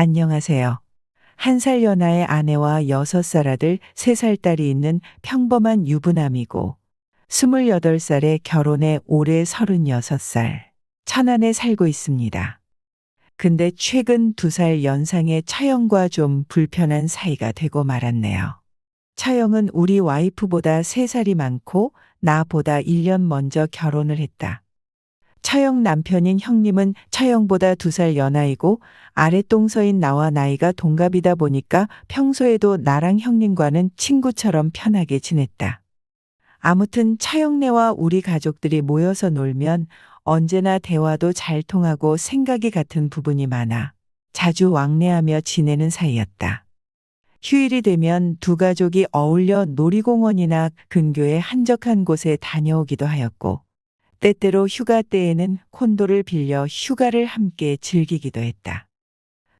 안녕하세요. 한 살 연하의 아내와 여섯 살 아들, 세 살 딸이 있는 평범한 유부남이고, 28살에 결혼해 올해 36살, 천안에 살고 있습니다. 근데 최근 두 살 연상의 차영과 좀 불편한 사이가 되고 말았네요. 차영은 우리 와이프보다 세살이 많고 나보다 1년 먼저 결혼을 했다. 차영 남편인 형님은 차영보다 두 살 연하이고 아랫동서인 나와 나이가 동갑이다 보니까 평소에도 나랑 형님과는 친구처럼 편하게 지냈다. 아무튼 차영네와 우리 가족들이 모여서 놀면 언제나 대화도 잘 통하고 생각이 같은 부분이 많아 자주 왕래하며 지내는 사이였다. 휴일이 되면 두 가족이 어울려 놀이공원이나 근교의 한적한 곳에 다녀오기도 하였고, 때때로 휴가 때에는 콘도를 빌려 휴가를 함께 즐기기도 했다.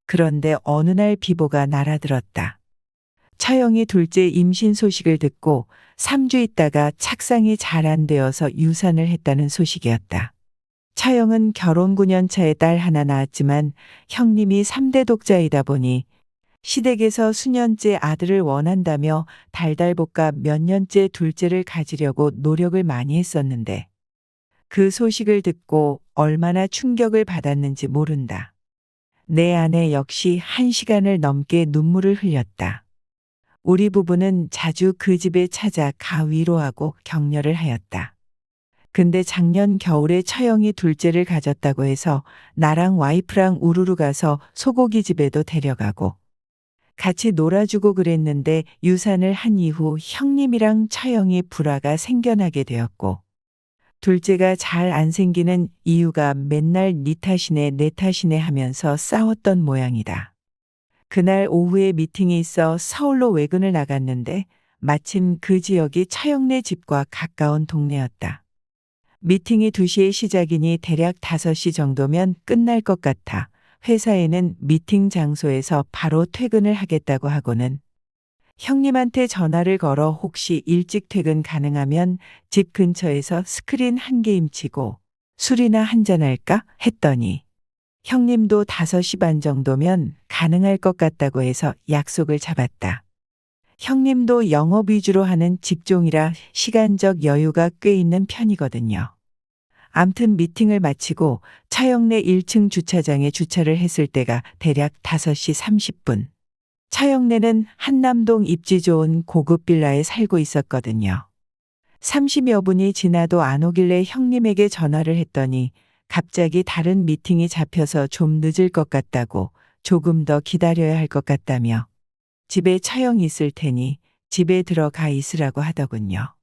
그런데 어느 날 비보가 날아들었다. 차영이 둘째 임신 소식을 듣고 3주 있다가 착상이 잘 안 되어서 유산을 했다는 소식이었다. 차영은 결혼 9년 차에 딸 하나 낳았지만 형님이 3대 독자이다 보니 시댁에서 수년째 아들을 원한다며 달달볶아 몇 년째 둘째를 가지려고 노력을 많이 했었는데 그 소식을 듣고 얼마나 충격을 받았는지 모른다. 내 아내 역시 한 시간을 넘게 눈물을 흘렸다. 우리 부부는 자주 그 집에 찾아 가 위로하고 격려를 하였다. 근데 작년 겨울에 처영이 둘째를 가졌다고 해서 나랑 와이프랑 우르르 가서 소고기 집에도 데려가고 같이 놀아주고 그랬는데 유산을 한 이후 형님이랑 처영이 불화가 생겨나게 되었고 둘째가 잘 안 생기는 이유가 맨날 니 탓이네 내 탓이네 하면서 싸웠던 모양이다. 그날 오후에 미팅이 있어 서울로 외근을 나갔는데 마침 그 지역이 차영네 집과 가까운 동네였다. 미팅이 2시에 시작이니 대략 5시 정도면 끝날 것 같아 회사에는 미팅 장소에서 바로 퇴근을 하겠다고 하고는 형님한테 전화를 걸어 혹시 일찍 퇴근 가능하면 집 근처에서 스크린 한 게임 치고 술이나 한잔할까 했더니 형님도 5시 반 정도면 가능할 것 같다고 해서 약속을 잡았다. 형님도 영업 위주로 하는 직종이라 시간적 여유가 꽤 있는 편이거든요. 암튼 미팅을 마치고 차영내 1층 주차장에 주차를 했을 때가 대략 5시 30분. 차영내는 한남동 입지 좋은 고급 빌라에 살고 있었거든요. 30여 분이 지나도 안 오길래 형님에게 전화를 했더니 갑자기 다른 미팅이 잡혀서 좀 늦을 것 같다고 조금 더 기다려야 할 것 같다며 집에 차영이 있을 테니 집에 들어가 있으라고 하더군요.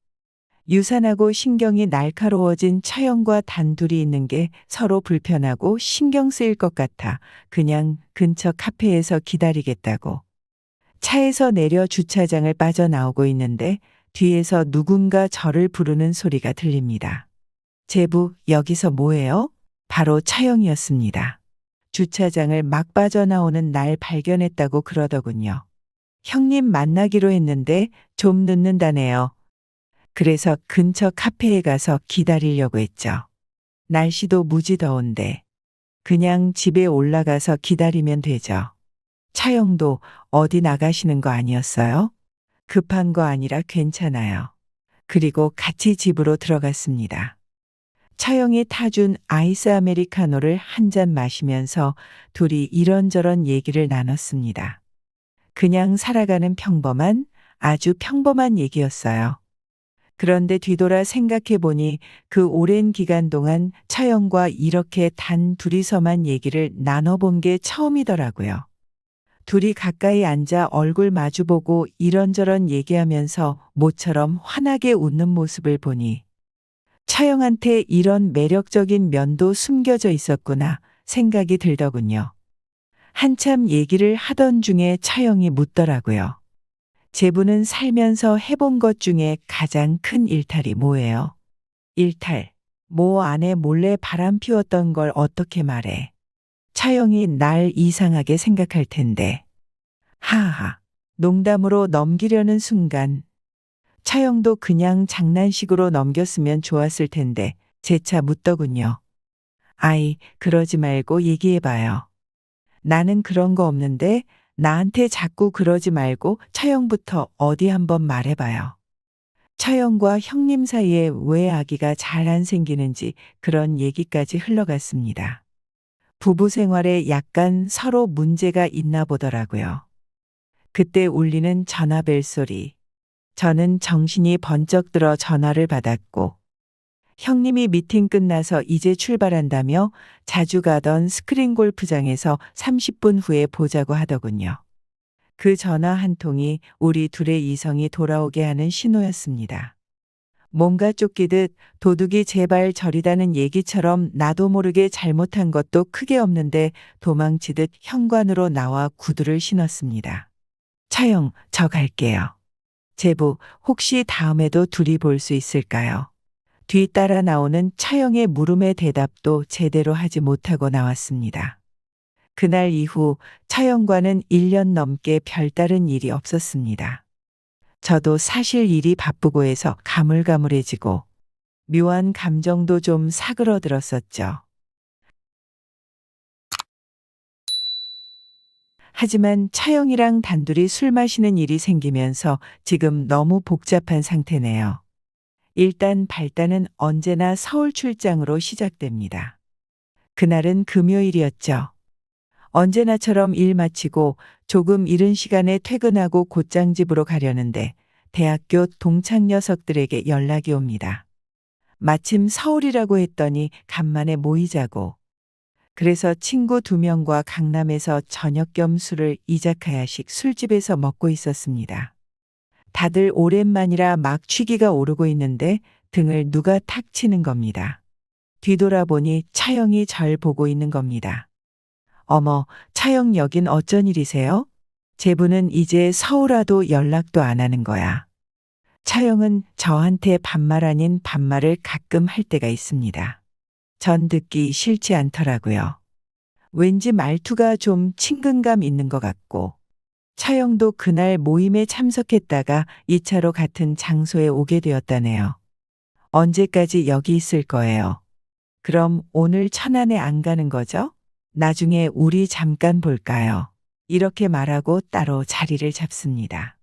유산하고 신경이 날카로워진 차영과 단둘이 있는 게 서로 불편하고 신경 쓰일 것 같아 그냥 근처 카페에서 기다리겠다고. 차에서 내려 주차장을 빠져나오고 있는데 뒤에서 누군가 저를 부르는 소리가 들립니다. 제부, 여기서 뭐해요? 바로 차영이었습니다. 주차장을 막 빠져나오는 날 발견했다고 그러더군요. 형님 만나기로 했는데 좀 늦는다네요. 그래서 근처 카페에 가서 기다리려고 했죠. 날씨도 무지 더운데 그냥 집에 올라가서 기다리면 되죠. 차영도 어디 나가시는 거 아니었어요? 급한 거 아니라 괜찮아요. 그리고 같이 집으로 들어갔습니다. 차영이 타준 아이스 아메리카노를 한 잔 마시면서 둘이 이런저런 얘기를 나눴습니다. 그냥 살아가는 평범한, 아주 평범한 얘기였어요. 그런데 뒤돌아 생각해 보니 그 오랜 기간 동안 차영과 이렇게 단 둘이서만 얘기를 나눠본 게 처음이더라고요. 둘이 가까이 앉아 얼굴 마주보고 이런저런 얘기하면서 모처럼 환하게 웃는 모습을 보니 차영한테 이런 매력적인 면도 숨겨져 있었구나 생각이 들더군요. 한참 얘기를 하던 중에 차영이 묻더라고요. 제부는 살면서 해본 것 중에 가장 큰 일탈이 뭐예요? 일탈. 모 안에 몰래 바람 피웠던 걸 어떻게 말해? 차영이 날 이상하게 생각할 텐데. 하하. 농담으로 넘기려는 순간. 차영도 그냥 장난식으로 넘겼으면 좋았을 텐데 재차 묻더군요. 아이, 그러지 말고 얘기해봐요. 나는 그런 거 없는데 나한테 자꾸 그러지 말고 차영부터 어디 한번 말해봐요. 차영과 형님 사이에 왜 아기가 잘 안 생기는지 그런 얘기까지 흘러갔습니다. 부부 생활에 약간 서로 문제가 있나 보더라고요. 그때 울리는 전화벨 소리. 저는 정신이 번쩍 들어 전화를 받았고, 형님이 미팅 끝나서 이제 출발한다며 자주 가던 스크린 골프장에서 30분 후에 보자고 하더군요. 그 전화 한 통이 우리 둘의 이성이 돌아오게 하는 신호였습니다. 뭔가 쫓기듯 도둑이 제발 저리다는 얘기처럼 나도 모르게 잘못한 것도 크게 없는데 도망치듯 현관으로 나와 구두를 신었습니다. 차영, 저 갈게요. 제부, 혹시 다음에도 둘이 볼 수 있을까요? 뒤따라 나오는 차영의 물음의 대답도 제대로 하지 못하고 나왔습니다. 그날 이후 차영과는 1년 넘게 별다른 일이 없었습니다. 저도 사실 일이 바쁘고 해서 가물가물해지고 묘한 감정도 좀 사그러들었었죠. 하지만 차영이랑 단둘이 술 마시는 일이 생기면서 지금 너무 복잡한 상태네요. 일단 발단은 언제나 서울 출장으로 시작됩니다. 그날은 금요일이었죠. 언제나처럼 일 마치고 조금 이른 시간에 퇴근하고 곧장 집으로 가려는데 대학교 동창 녀석들에게 연락이 옵니다. 마침 서울이라고 했더니 간만에 모이자고. 그래서 친구 두 명과 강남에서 저녁 겸 술을 이자카야식 술집에서 먹고 있었습니다. 다들 오랜만이라 막 취기가 오르고 있는데 등을 누가 탁 치는 겁니다. 뒤돌아보니 차영이 절 보고 있는 겁니다. 어머, 차영 여긴 어쩐 일이세요? 제부는 이제 서울와도 연락도 안 하는 거야. 차영은 저한테 반말 아닌 반말을 가끔 할 때가 있습니다. 전 듣기 싫지 않더라고요. 왠지 말투가 좀 친근감 있는 것 같고, 차영도 그날 모임에 참석했다가 2차로 같은 장소에 오게 되었다네요. 언제까지 여기 있을 거예요? 그럼 오늘 천안에 안 가는 거죠? 나중에 우리 잠깐 볼까요? 이렇게 말하고 따로 자리를 잡습니다.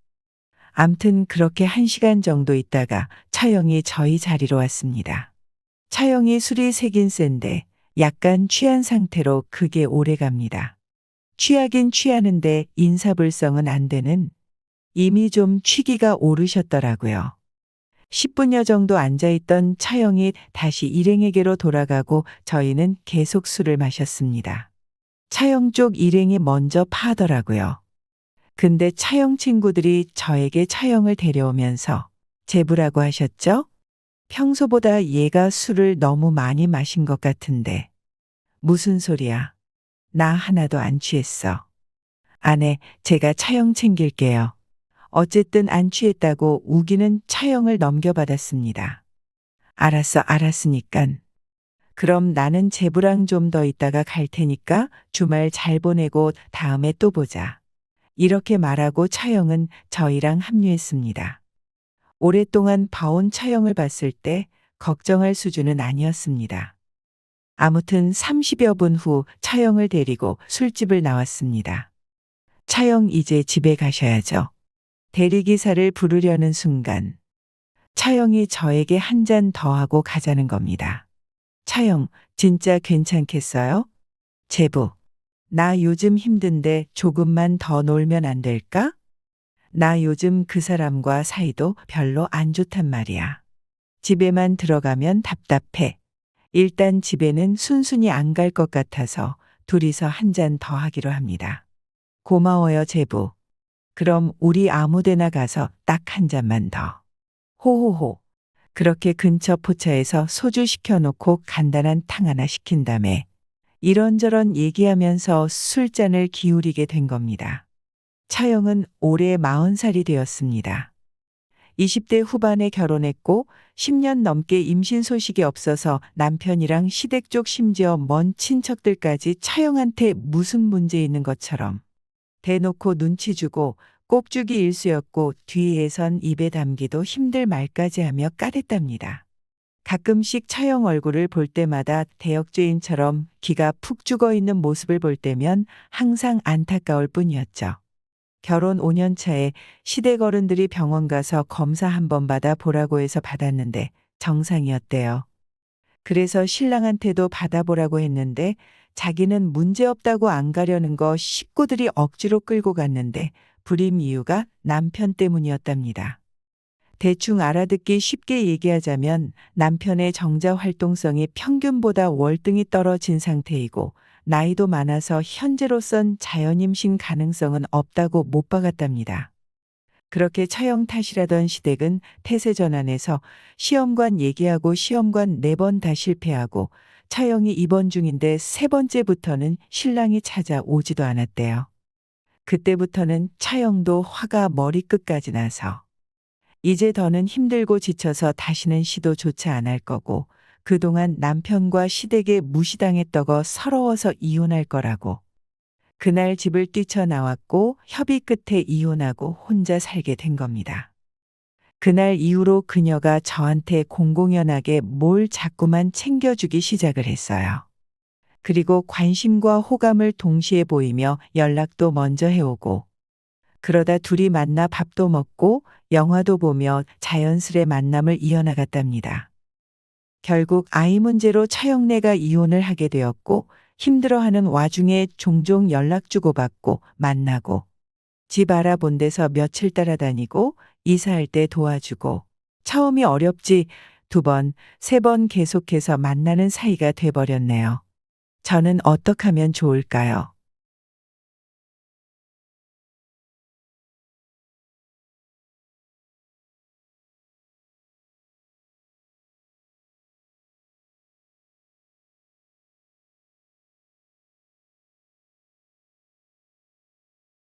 암튼 그렇게 한 시간 정도 있다가 차영이 저희 자리로 왔습니다. 차영이 술이 세긴 센데 약간 취한 상태로 그게 오래 갑니다. 취하긴 취하는데 인사불성은 안 되는 이미 좀 취기가 오르셨더라고요. 10분여 정도 앉아있던 차영이 다시 일행에게로 돌아가고 저희는 계속 술을 마셨습니다. 차영 쪽 일행이 먼저 파더라고요. 근데 차영 친구들이 저에게 차영을 데려오면서 제부라고 하셨죠? 평소보다 얘가 술을 너무 많이 마신 것 같은데. 무슨 소리야? 나 하나도 안 취했어. 아내, 제가 차영 챙길게요. 어쨌든 안 취했다고 우기는 차영을 넘겨받았습니다. 알았어, 알았으니깐. 그럼 나는 제부랑 좀 더 있다가 갈 테니까 주말 잘 보내고 다음에 또 보자. 이렇게 말하고 차영은 저희랑 합류했습니다. 오랫동안 봐온 차영을 봤을 때 걱정할 수준은 아니었습니다. 아무튼 30여 분 후 차영을 데리고 술집을 나왔습니다. 차영 이제 집에 가셔야죠. 대리기사를 부르려는 순간 차영이 저에게 한 잔 더 하고 가자는 겁니다. 차영, 진짜 괜찮겠어요? 제부, 나 요즘 힘든데 조금만 더 놀면 안 될까? 나 요즘 그 사람과 사이도 별로 안 좋단 말이야. 집에만 들어가면 답답해. 일단 집에는 순순히 안 갈 것 같아서 둘이서 한 잔 더 하기로 합니다. 고마워요, 제부. 그럼 우리 아무 데나 가서 딱 한 잔만 더. 호호호. 그렇게 근처 포차에서 소주 시켜놓고 간단한 탕 하나 시킨 다음에 이런저런 얘기하면서 술잔을 기울이게 된 겁니다. 차영은 올해 40살이 되었습니다. 20대 후반에 결혼했고 10년 넘게 임신 소식이 없어서 남편이랑 시댁 쪽 심지어 먼 친척들까지 차영한테 무슨 문제 있는 것처럼 대놓고 눈치 주고 꼭주기 일수였고 뒤에선 입에 담기도 힘들 말까지 하며 까댔답니다. 가끔씩 처형 얼굴을 볼 때마다 대역죄인처럼 기가 푹 죽어 있는 모습을 볼 때면 항상 안타까울 뿐이었죠. 결혼 5년 차에 시댁 어른들이 병원 가서 검사 한 번 받아 보라고 해서 받았는데 정상이었대요. 그래서 신랑한테도 받아보라고 했는데 자기는 문제없다고 안 가려는 거 식구들이 억지로 끌고 갔는데 불임 이유가 남편 때문이었답니다. 대충 알아듣기 쉽게 얘기하자면 남편의 정자 활동성이 평균보다 월등히 떨어진 상태이고 나이도 많아서 현재로선 자연임신 가능성은 없다고 못 박았답니다. 그렇게 처형 탓이라던 시댁은 태세 전환해서 시험관 얘기하고 시험관 네 번 다 실패하고 처형이 입원 중인데 세 번째부터는 신랑이 찾아오지도 않았대요. 그때부터는 처형도 화가 머리끝까지 나서 이제 더는 힘들고 지쳐서 다시는 시도조차 안 할 거고 그동안 남편과 시댁에 무시당했다고 서러워서 이혼할 거라고. 그날 집을 뛰쳐나왔고 협의 끝에 이혼하고 혼자 살게 된 겁니다. 그날 이후로 그녀가 저한테 공공연하게 뭘 자꾸만 챙겨주기 시작을 했어요. 그리고 관심과 호감을 동시에 보이며 연락도 먼저 해오고 그러다 둘이 만나 밥도 먹고 영화도 보며 자연스레 만남을 이어나갔답니다. 결국 아이 문제로 차영래가 이혼을 하게 되었고 힘들어하는 와중에 종종 연락 주고받고 만나고 집 알아본 데서 며칠 따라다니고 이사할 때 도와주고 처음이 어렵지 두 번, 세 번 계속해서 만나는 사이가 돼버렸네요. 저는 어떻게 하면 좋을까요?